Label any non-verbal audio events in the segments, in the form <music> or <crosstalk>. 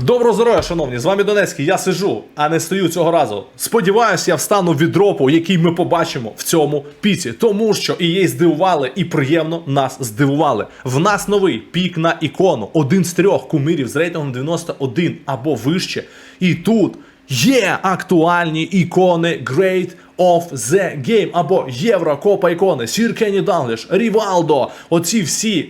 Доброго здоров'я, шановні! З вами Донецький. Я сижу, а не стою цього разу. Сподіваюсь, я встану від дропу, який ми побачимо в цьому піці. Тому що і її здивували, і приємно нас здивували. В нас новий пік на ікону. Один з трьох кумирів з рейтингом 91 або вище. І тут є актуальні ікони Great of the Game або Єврокопа ікони, Сір Кенні Дангліш, Рівалдо. Оці всі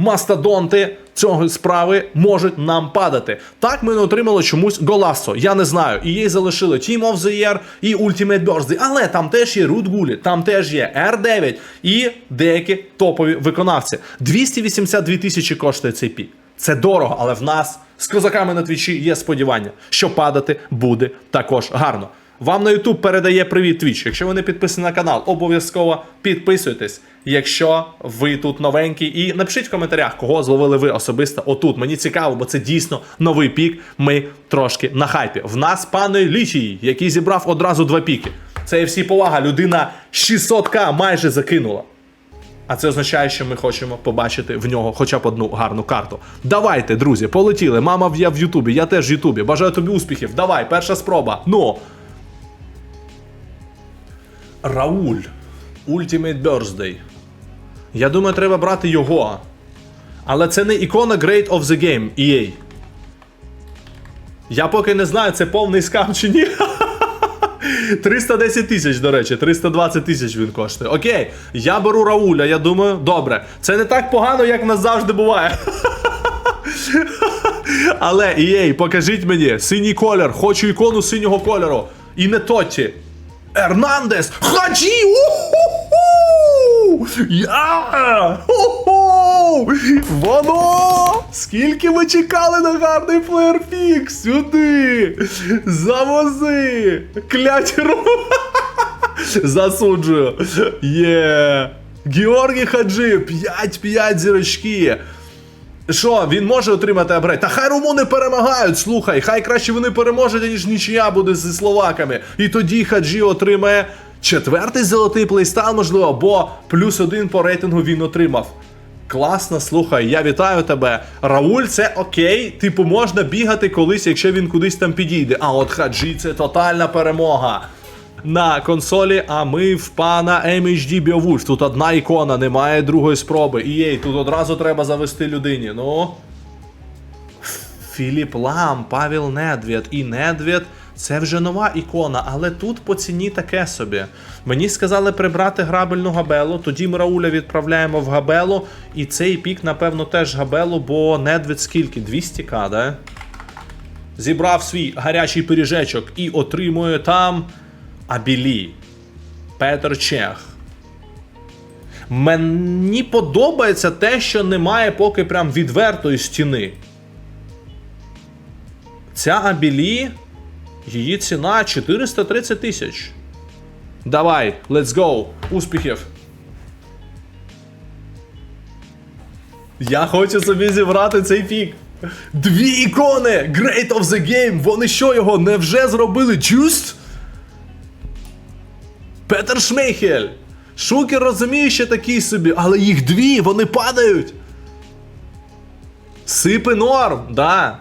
мастодонти цього справи можуть нам падати. Так ми не отримали чомусь Голасо. Я не знаю. І їй залишили Team of the Year і Ultimate Birthday. Але там теж є Рут Гулі, там теж є R9 і деякі топові виконавці. 282 тисячі коштує цей пік. Це дорого, але в нас з козаками на твічі є сподівання, що падати буде також гарно. Вам на YouTube передає привіт Twitch. Якщо ви не підписані на канал, обов'язково підписуйтесь. Якщо ви тут новенькі, і напишіть в коментарях, кого зловили ви особисто отут. Мені цікаво, бо це дійсно новий пік. Ми трошки на хайпі. В нас пане Лічій, який зібрав одразу два піки. Це і всі повага. Людина 600к майже закинула. А це означає, що ми хочемо побачити в нього хоча б одну гарну карту. Давайте, друзі, полетіли. Мама я в Ютубі, я теж в Ютубі. Бажаю тобі успіхів. Давай, перша спроба. Ну. Рауль. Ultimate Birthday. Я думаю, треба брати його. Але це не ікона Great of the Game EA. Я поки не знаю, це повний скам чи ні. <laughs> 310 тисяч, до речі, 320 тисяч він коштує. Окей, я беру Рауля, я думаю, добре. Це не так погано, як нас завжди буває. <laughs> Але EA, покажіть мені синій колір, хочу ікону синього кольору. І не Тотті. Ернандес! Хаджі! Я! Воно! Скільки ви чекали на гарний флеєрфік? Сюди! Завози! Клять ру! <laughs> Засуджую! Є! Георгій Хаджи! 5-5 зірочки! Що, він може отримати апгрейд? Та хай румуни перемагають, слухай, хай краще вони переможуть, ніж нічия буде зі словаками. І тоді Хаджі отримає четвертий золотий плейстайл, можливо, бо плюс один по рейтингу він отримав. Класно, слухай, я вітаю тебе. Рауль, це окей, типу, можна бігати колись, якщо він кудись там підійде. А от Хаджі це тотальна перемога. На консолі, а ми в пана MHD Beowulf. Тут одна ікона, немає другої спроби. І єй, тут одразу треба завести людині. Ну. Філіп Лам, Павел Недвід і Недвід. Це вже нова ікона, але тут по ціні таке собі. Мені сказали прибрати грабельну габелу, тоді ми Рауля відправляємо в габелу. І цей пік, напевно, теж габелу, бо Недвід скільки? 200к, да? Зібрав свій гарячий пиріжечок і отримує там Абілі. Петр Чех. Мені подобається те, що немає поки прям відвертої стіни. Ця Абілі, її ціна 430 тисяч. Давай, let's go. Успіхів. Я хочу собі зібрати цей пік. Дві ікони! Great of the Game! Вони що його невже зробили? Just? Петер Шмейхель! Шукер розуміє, що такий собі, але їх дві, вони падають. Сипи норм, да.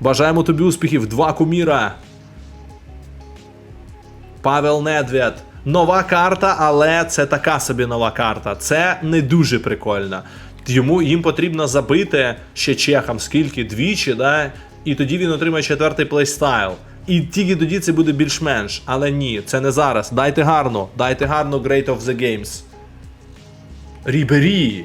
Бажаємо тобі успіхів. Два куміра. Павел Недвід. Нова карта, але це така собі нова карта. Це не дуже прикольно. Йому їм потрібно забити ще чехам скільки двічі, да? і тоді він отримає четвертий плейстайл. І тільки тоді це буде більш-менш. Але ні, це не зараз. Дайте гарно, дайте гарно Great of the Games. Рібері.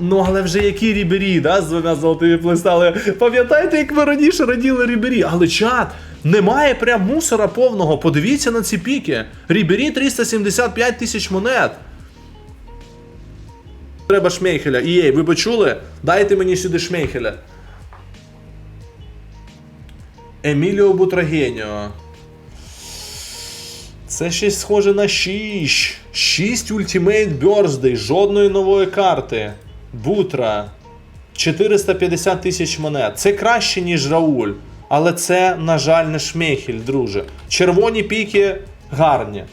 Ну, але вже які Рібері, да, з двома золотими плейстали. Пам'ятаєте, як ми раніше раділи Рібері? Але чат, немає прям мусора повного. Подивіться на ці піки. Рібері 375 тисяч монет. Треба Шмейхеля. Ієй, ви почули? Дайте мені сюди Шмейхеля. Еміліо Бутрагеніо. Це щось схоже на 6. 6 Ultimate Birthday, жодної нової карти. Бутра. 450 тисяч монет. Це краще, ніж Рауль. Але це, на жаль, не Шмейхель, друже. Червоні піки гарні.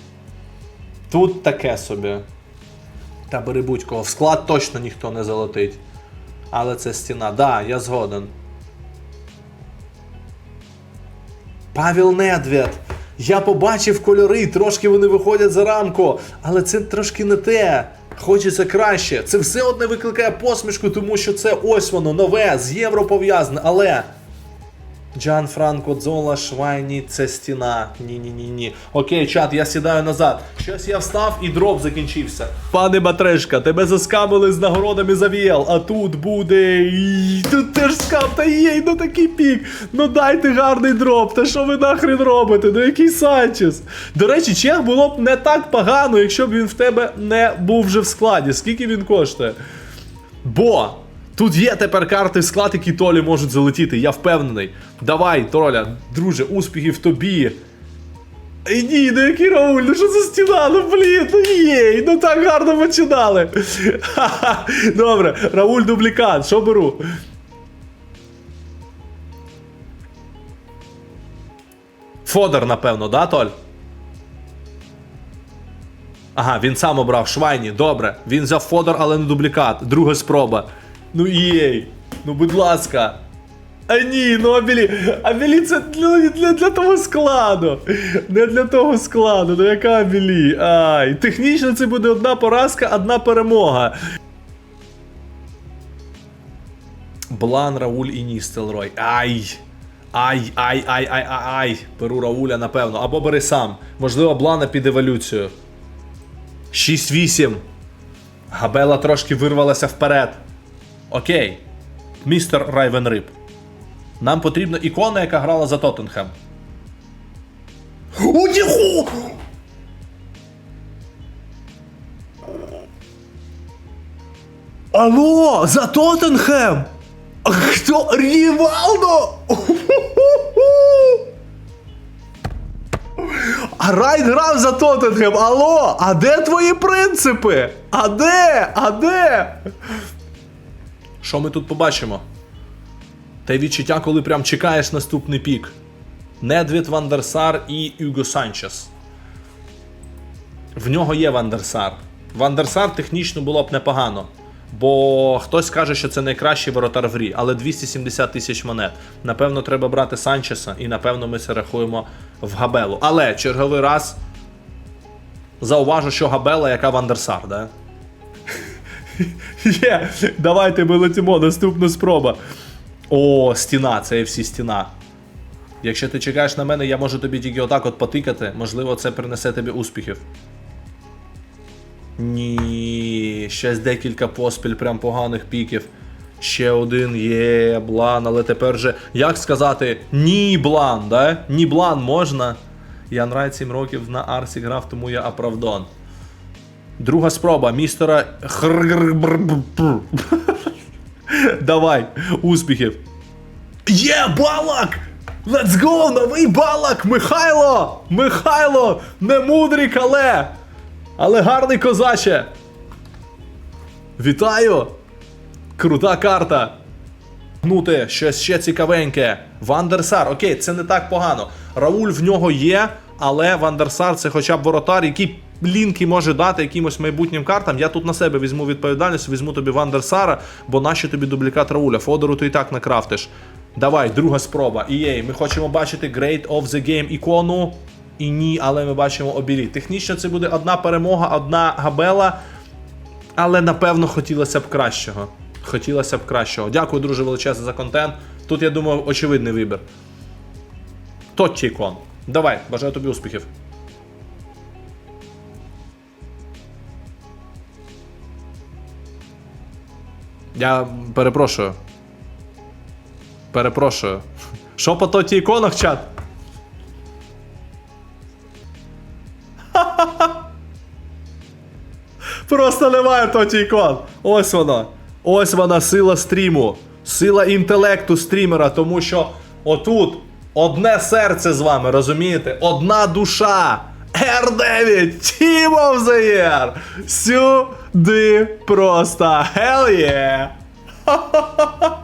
Тут таке собі. Та бери будь-кого. В склад точно ніхто не залетить. Але це стіна. Да, я згоден. Павел Недвед. Я побачив кольори, трошки вони виходять за рамку, але це трошки не те. Хочеться краще. Це все одне викликає посмішку, тому що це ось воно нове, з євро пов'язане, але. Джан Франко Дзола, Швайні, це стіна. Ні-ні-ні. ні Окей, чат, я сідаю назад. Щось я встав і дроп закінчився. Пане Матрешка, тебе заскамили з нагородами за ВІЛ, а тут буде. Тут теж скам, та єй, ну такий пік. Ну дайте гарний дроп. Та що ви нахрен робите? Ну який Санчес? До речі, чех було б не так погано, якщо б він в тебе не був вже в складі. Скільки він коштує? Бо тут є тепер карти склад, які Толі можуть залетіти, я впевнений. Давай, Толя, друже, успіхів тобі. Ей, ні, ну який Рауль, ну що за стіна? Ну блін, ну єй, ну так гарно починали. Ха-ха. Добре, Рауль дублікат, що беру? Фодор, напевно, да, Толь? Ага, він сам обрав Швайні. Добре. Він взяв Фодор, але не дублікат. Друга спроба. Ну єй. Ну будь ласка. А ні, ну Абілі. Абілі це для, для, для того складу. Не для того складу. Ну яка Абілі? Ай. Технічно це буде одна поразка, одна перемога. Блан, Рауль і Ністелрой. Ай. Ай, ай, ай, ай, ай, ай. Беру Рауля, напевно. Або бери сам. Можливо, Блана під еволюцію. 6-8. Габела трошки вирвалася вперед. Окей. Містер Райвенрип. Нам потрібна ікона, яка грала за Тоттенхем. Удіху! Алло, за Тоттенхем! Хто? Рівалдо? А Райт грав за Тоттенхем. Алло, а де твої принципи? А де? А де? Що ми тут побачимо? Те відчуття, коли прям чекаєш наступний пік. Недвід Вандерсар і Юго Санчес. В нього є Вандерсар. Вандерсар технічно було б непогано. Бо хтось каже, що це найкращий воротар в грі, але 270 тисяч монет. Напевно, треба брати Санчеса, і напевно ми це рахуємо в Габелу. Але черговий раз зауважу, що Габела, яка Вандерсар, да? <laughs> Є, давайте ми летимо, наступна спроба. О, стіна, це всі стіна. Якщо ти чекаєш на мене, я можу тобі тільки отак от потикати. Можливо, це принесе тобі успіхів. Ні, ще декілька поспіль прям поганих піків. Ще один є, блан, але тепер же. Як сказати ні блан, да? Ні блан можна. Ян Райт 7 років на Арсі грав, тому я оправдон. Друга спроба містера. Давай, успіхів. Є, балак! Let's go! Новий балак! Михайло! Михайло! Не мудрий кале! Але гарний козаче! Вітаю! Крута карта! Гнути, щось ще цікавеньке. Вандерсар, окей, це не так погано. Рауль в нього є, але Вандерсар це хоча б воротар, який лінки може дати якимось майбутнім картам. Я тут на себе візьму відповідальність, візьму тобі Вандерсара, бо нащо тобі дублікат Рауля? Фодору ти і так накрафтиш. Давай, друга спроба. EA, ми хочемо бачити Great of the Game ікону. І ні, але ми бачимо обілі. Технічно це буде одна перемога, одна габела. Але напевно хотілося б кращого. Хотілося б кращого. Дякую, друже, величезне за контент. Тут, я думаю, очевидний вибір. Тотчі ікон. Давай, бажаю тобі успіхів. Я перепрошую. Перепрошую. Що по тоті іконах, чат? <laughs> Просто немає тоті ікон. Ось вона. Ось вона сила стріму. Сила інтелекту стрімера, тому що отут одне серце з вами, розумієте? Одна душа. R9 Team of the Year. Сюди просто. Hell yeah. <laughs>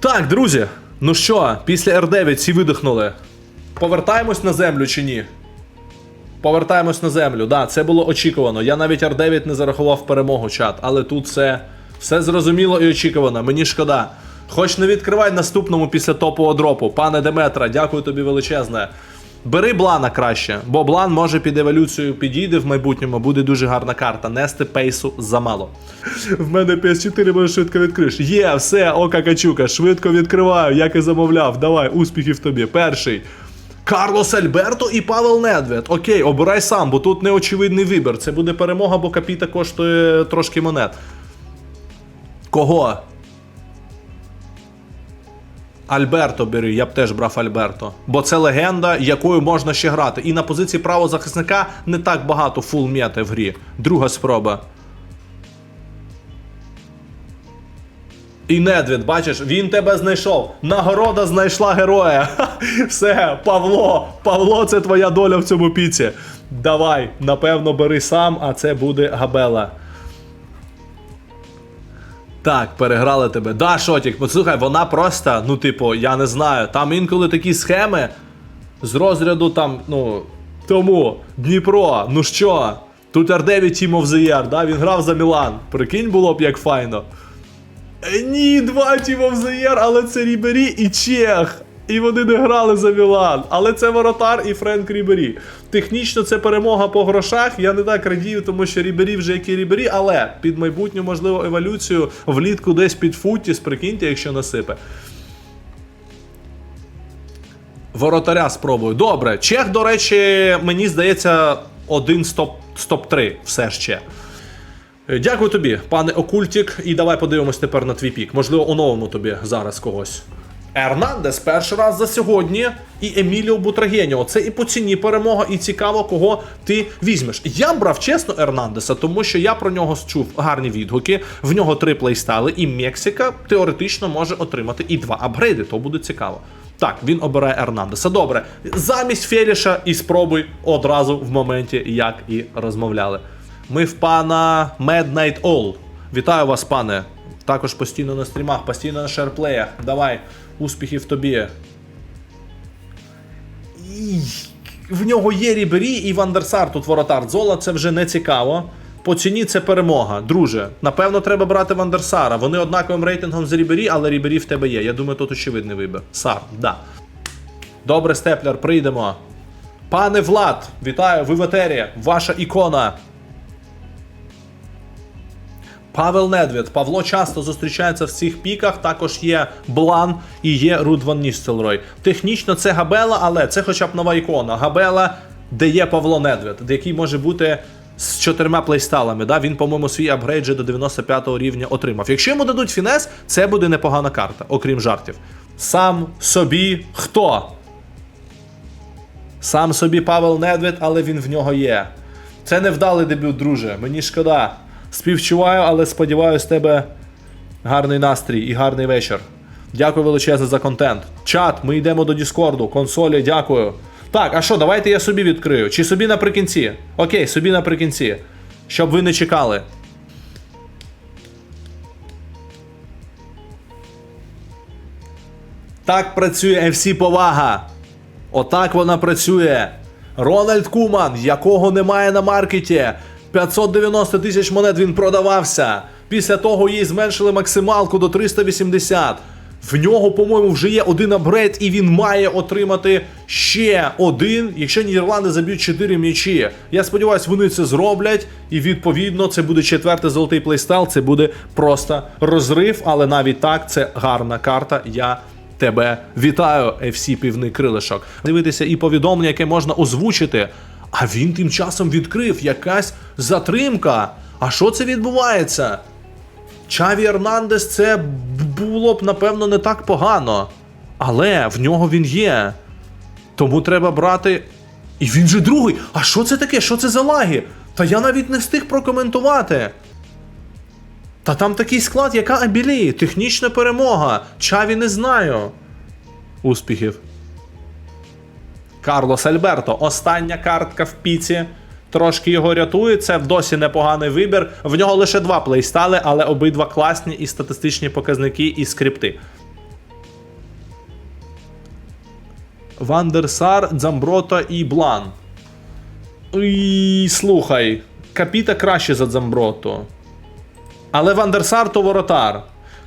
Так, друзі. Ну що, після R9 всі видихнули. Повертаємось на землю чи ні? Повертаємось на землю. Да, це було очікувано. Я навіть R9 не зарахував перемогу чат, але тут все, все зрозуміло і очікувано. Мені шкода. Хоч не відкривай наступному після топового дропу. Пане Деметра, дякую тобі величезне. Бери блана краще, бо блан може під еволюцію підійде в майбутньому, буде дуже гарна карта. Нести пейсу замало. В мене PS4 може швидко відкриш. Є, все, ока качука, швидко відкриваю, як і замовляв. Давай, успіхів тобі. Перший. Карлос Альберто і Павел Недвед. Окей, обирай сам, бо тут неочевидний вибір. Це буде перемога, бо капіта коштує трошки монет. Кого? Альберто бери, я б теж брав Альберто. Бо це легенда, якою можна ще грати. І на позиції правого захисника не так багато фул м'єти в грі. Друга спроба. І Недвід, бачиш, він тебе знайшов. Нагорода знайшла героя. <laughs> Все, Павло, Павло, це твоя доля в цьому піці. Давай, напевно, бери сам, а це буде Габела. Так, переграли тебе. Да, Шотік, послухай, вона просто, ну, типу, я не знаю, там інколи такі схеми з розряду там, ну. Тому, Дніпро, ну що? Тут R9 Team of the Year, да? Він грав за Мілан. Прикинь, було б як файно. Е, Ні, два Team of the Year, але це Рібері і Чех. І вони не грали за Мілан. Але це Воротар і Френк Рібері. Технічно це перемога по грошах. Я не так радію, тому що Рібері вже як і Рібері, але під майбутню, можливо, еволюцію влітку десь під Футтіс, прикиньте, якщо насипе. Воротаря спробую. Добре. Чех, до речі, мені здається, один з топ, з топ-3 все ще. Е, Дякую тобі, пане Окультік. І давай подивимось тепер на твій пік. Можливо, оновимо тобі зараз когось. Ернандес перший раз за сьогодні і Еміліо Бутрагеніо. Це і по ціні перемога, і цікаво, кого ти візьмеш. Я брав чесно Ернандеса, тому що я про нього чув гарні відгуки. В нього три плейстайли, і Мексика теоретично може отримати і два апгрейди. То буде цікаво. Так, він обирає Ернандеса. Добре, замість Феліша і спробуй одразу в моменті, як і розмовляли. Ми в пана Midnight All. Вітаю вас, пане. Також постійно на стрімах, постійно на шерплеях. Давай, успіхів тобі. В нього є Рібері і Вандерсар тут воротар. Зола це вже не цікаво. По ціні це перемога. Друже, напевно, треба брати Вандерсара. Вони однаковим рейтингом з Рібері, але Рібері в тебе є. Я думаю, тут очевидний вибір. Сар, да. Добре, Степлер, прийдемо. Пане Влад, вітаю, ви в етері. Ваша ікона. Павел Недвід. Павло часто зустрічається в цих піках. Також є Блан і є Руд Ністелрой. Технічно це Габела, але це хоча б нова ікона. Габела, де є Павло Недвід, який може бути з чотирма плейсталами. Да? Він, по-моєму, свій апгрейд до 95-го рівня отримав. Якщо йому дадуть фінес, це буде непогана карта, окрім жартів. Сам собі хто? Сам собі Павел Недвід, але він в нього є. Це невдалий дебют, друже. Мені шкода. Співчуваю, але сподіваюся, в тебе гарний настрій і гарний вечір. Дякую величезне за контент. Чат, ми йдемо до Діскорду, консолі, дякую. Так, а що, давайте я собі відкрию. Чи собі наприкінці? Окей, собі наприкінці. Щоб ви не чекали. Так працює FC Повага. Отак вона працює. Рональд Куман, якого немає на маркеті. 590 тисяч монет він продавався. Після того їй зменшили максималку до 380. В нього, по-моєму, вже є один апгрейд, і він має отримати ще один, якщо Нідерланди заб'ють 4 м'ячі. Я сподіваюся, вони це зроблять, і відповідно це буде четвертий золотий плейстайл. Це буде просто розрив, але навіть так це гарна карта. Я тебе вітаю, FC Півний Крилишок. Дивитися і повідомлення, яке можна озвучити. А він тим часом відкрив якась затримка. А що це відбувається? Чаві Ернандес це було б, напевно, не так погано. Але в нього він є. Тому треба брати. І він же другий. А що це таке? Що це за лаги? Та я навіть не встиг прокоментувати. Та там такий склад, яка Абілі, технічна перемога. Чаві не знаю. Успіхів. Карлос Альберто. Остання картка в піці. Трошки його рятує. Це досі непоганий вибір. В нього лише два плейстали, але обидва класні і статистичні показники, і скрипти. Вандерсар, Дзамброта і Блан. І слухай, Капіта краще за Дзамброто. Але Вандерсар то воротар.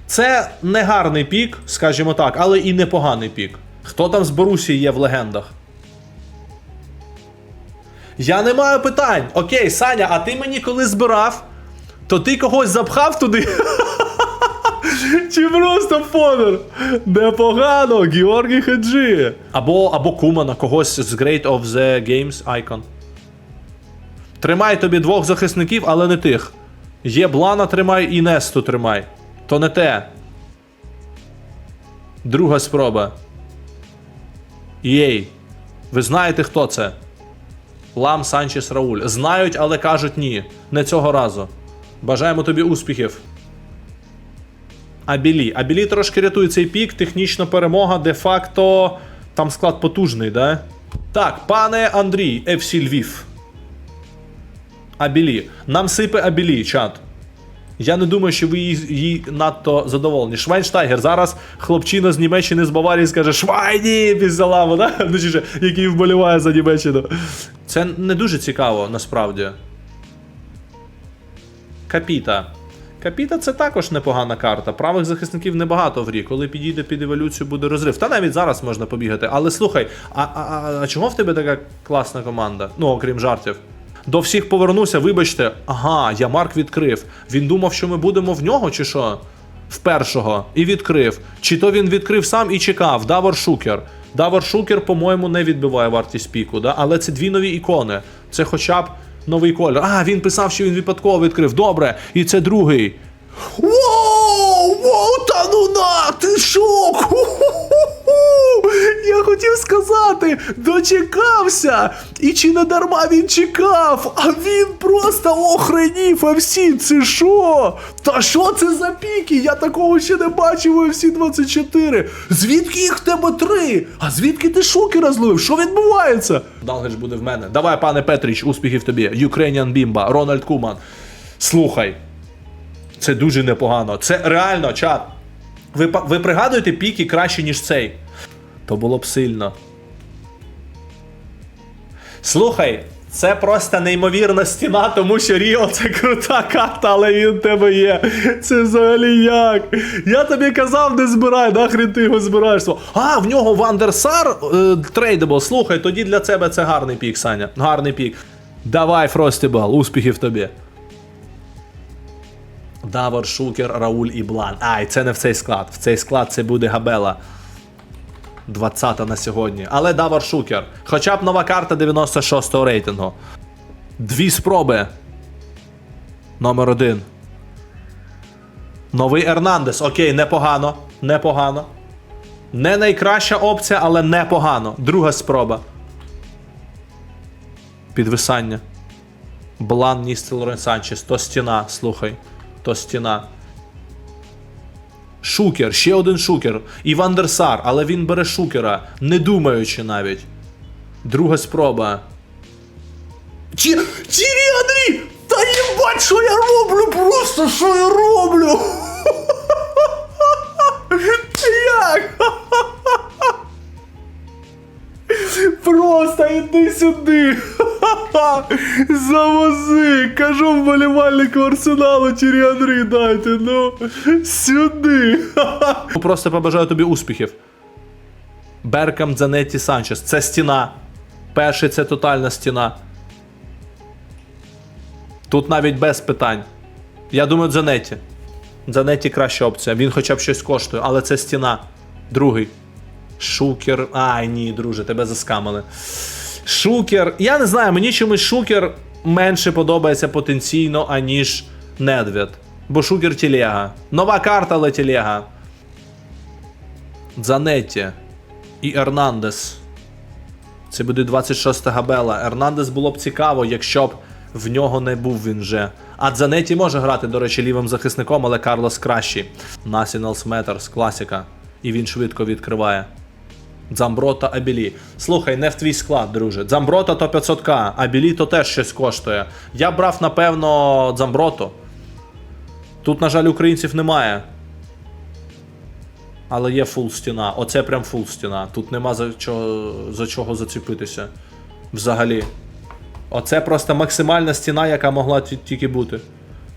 Це не гарний пік, скажімо так, але і непоганий пік. Хто там з Борусії є в легендах? Я не маю питань. Окей, Саня, а ти мені коли збирав, то ти когось запхав туди? <laughs> Чи просто фонер? Непогано, Георгій Хаджі. Або, або Кумана, когось з Great of the Games Icon. Тримай тобі двох захисників, але не тих. Є Блана тримай і Несту тримай. То не те. Друга спроба. Єй. Ви знаєте, хто це? Лам Санчес Рауль. Знають, але кажуть ні. Не цього разу. Бажаємо тобі успіхів. Абілі. Абілі трошки рятує цей пік. Технічна перемога, де-факто. Там склад потужний, да? Так, пане Андрій, FC Львів. Абілі. Нам сипе Абілі, чат. Я не думаю, що ви її, надто задоволені. Швайнштайгер. Зараз хлопчина з Німеччини з Баварії скаже Швайні після ламу, да? Ну, який вболіває за Німеччину. Це не дуже цікаво, насправді. Капіта. Капіта це також непогана карта. Правих захисників небагато в грі. Коли підійде під еволюцію, буде розрив. Та навіть зараз можна побігати. Але слухай, а, а, а, а чого в тебе така класна команда? Ну, окрім жартів. До всіх повернуся, вибачте. Ага, я Марк відкрив. Він думав, що ми будемо в нього, чи що? В першого. І відкрив. Чи то він відкрив сам і чекав. Давор Шукер. Давор Шукер, по-моєму, не відбиває вартість піку, да? але це дві нові ікони. Це хоча б новий колір. А, він писав, що він випадково відкрив. Добре, і це другий. Воу! Воу, та ну на! Ти шок! Ху-ху-ху-ху! Я хотів сказати, дочекався! І чи не дарма він чекав? А він просто охренів FC, це що? Та що це за піки? Я такого ще не бачив у FC 24. Звідки їх в тебе три? А звідки ти шокера зловив? Що відбувається? Далгедж буде в мене. Давай, пане Петріч, успіхів тобі. Ukrainian Бімба, Рональд Куман. Слухай. Це дуже непогано. Це реально, чат. Ви, ви пригадуєте піки краще, ніж цей? То було б сильно. Слухай, це просто неймовірна стіна, тому що Ріо це крута карта, але він в тебе є. Це взагалі як? Я тобі казав, не збирай, нахрен ти його збираєш. А, в нього Вандерсар е. Слухай, тоді для тебе це гарний пік, Саня. Гарний пік. Давай, Фростібал, успіхів тобі. Давор, Шукер, Рауль і Блан. Ай, це не в цей склад. В цей склад це буде Габела. 20 на сьогодні. Але Давор Шукер. Хоча б нова карта 96-го рейтингу. Дві спроби. Номер один. Новий Ернандес. Окей, непогано. Непогано. Не найкраща опція, але непогано. Друга спроба. Підвисання. Блан Ністел Лорен Санчес. То стіна, слухай. То стіна. Шукер, ще один шукер. І Вандерсар, але він бере шукера, не думаючи навіть. Друга спроба. Чи... Чірі Андрій! Та їбать, що я роблю просто, що я роблю? Як? Просто іди сюди. Завози. Кажу вболівальнику арсеналу Тірі Андрій, дайте, ну. Сюди. Просто побажаю тобі успіхів. Беркам Дзанетті Санчес. Це стіна. Перший це тотальна стіна. Тут навіть без питань. Я думаю, Дзанетті. Дзанетті краща опція. Він хоча б щось коштує, але це стіна. Другий. Шукер. Ай, ні, друже, тебе заскамили. Шукер. Я не знаю, мені чомусь шукер менше подобається потенційно, аніж Недвід. Бо шукер тілега. Нова карта, але тілега. Дзанетті. І Ернандес. Це буде 26 габела. Ернандес було б цікаво, якщо б в нього не був він вже. А Дзанеті може грати, до речі, лівим захисником, але Карлос кращий. Nationals Matters, класика. І він швидко відкриває. Дзамброта Абілі. Слухай, не в твій склад, друже. Дзамброта то 500к, Абілі то теж щось коштує. Я брав, напевно, Дзамброту. Тут, на жаль, українців немає. Але є фул стіна. Оце прям фул стіна. Тут нема за чого, за чого зацепитися. Взагалі. Оце просто максимальна стіна, яка могла тільки бути.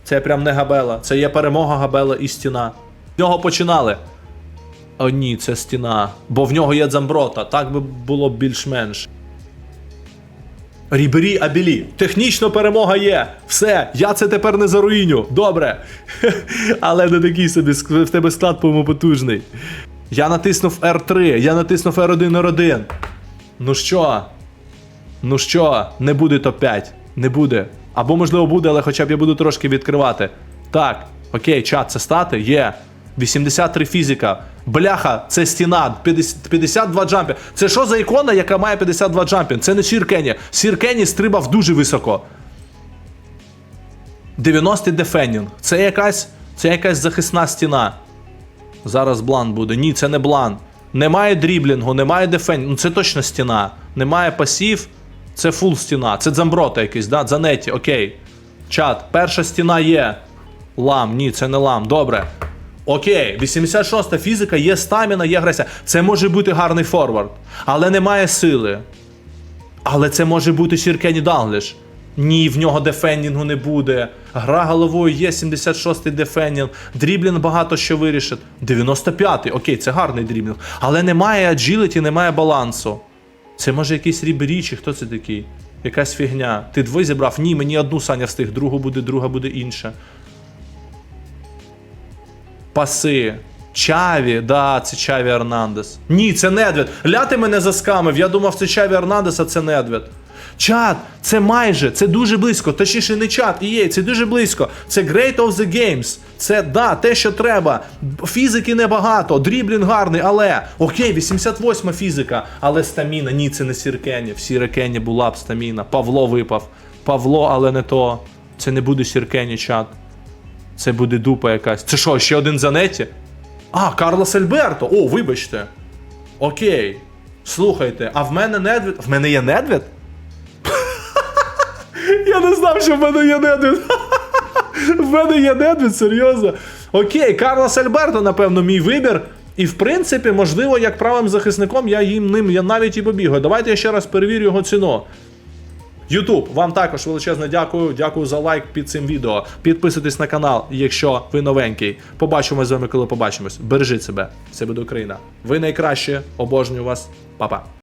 Це прям не габела. Це є перемога габела і стіна. З нього починали. О, ні, це стіна. Бо в нього є дзамброта. Так би було більш-менш. Рібері Абілі. Технічно перемога є. Все, я це тепер не заруїню. Добре. <laughs> Але не такий собі в тебе склад по-моєму, потужний. Я натиснув R3, я натиснув R1 R1. Ну що? Ну що, не буде топ-5. Не буде. Або можливо буде, але хоча б я буду трошки відкривати. Так, окей, чат, це стати? Є. 83 фізика. Бляха, це стіна. 50 52 джампі. Це що за ікона, яка має 52 джампінг? Це не Сір Кенні. Сір Кенні стрибав дуже високо. 90 дефендінг. Це якась. Це якась захисна стіна. Зараз блан буде. Ні, це не блан. Немає дріблінгу, немає дефендінгу. Ну це точно стіна. Немає пасів. Це фул стіна. Це дзамброта якийсь, да? Дзанеті, окей. Чат, перша стіна є. Лам, ні, це не лам. Добре. Окей, 86-та фізика, є стаміна, є агресія. Це може бути гарний форвард, але немає сили. Але це може бути Сіркені Дангліш. Ні, в нього дефендінгу не буде. Гра головою є 76-й дефендінг. Дріблінг багато що вирішить. 95-й, окей, це гарний дріблінг. Але немає аджиліті, немає балансу. Це може якийсь рібері, чи хто це такий? Якась фігня. Ти двоє зібрав? Ні, мені одну Саня встиг, другу буде, друга буде інша. Паси. Чаві, да, це Чаві Ернандес. Ні, це Недвед. Ляти мене заскамив. Я думав, це Чаві Ернандес, а це Недвед. Чат, це майже, це дуже близько. Точніше, не чат, і є, це дуже близько. Це Great of the Games. Це да, те, що треба. Фізики небагато, дріблінг гарний, але окей, 88 фізика, але стаміна. Ні, це не Сіркені. В Сіркені була б стаміна. Павло випав. Павло, але не то. Це не буде Сіркені чат. Це буде дупа якась. Це що, ще один занеті? А, Карлос Альберто. О, вибачте. Окей. Слухайте, а в мене Недвід. В мене є Недвід? <laughs> Я не знав, що в мене є Недвід. <laughs> В мене є Недвід, серйозно. Окей, Карлос Альберто, напевно, мій вибір. І в принципі, можливо, як правим захисником я їм ним я навіть і побігаю. Давайте я ще раз перевірю його ціну. Ютуб, вам також величезне дякую. Дякую за лайк під цим відео. Підписуйтесь на канал, якщо ви новенький. Побачимось з вами, коли побачимось. Бережіть себе. Це буде Україна. Ви найкраще. Обожнюю вас. Па-па.